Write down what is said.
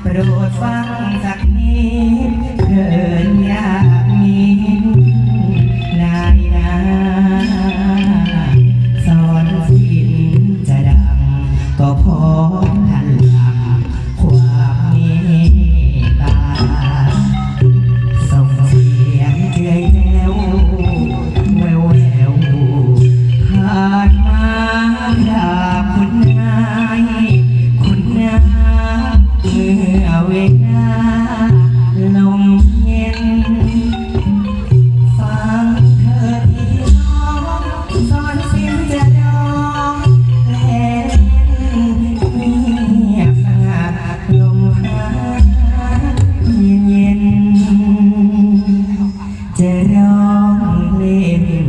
โปรดฟังสักนิ้ มื่อเวลาลมเย็นฟังเธอที่ร้องสอนสียงจะดองแลเล่นเงียบสงมหายเนย็นจะร้องเล่น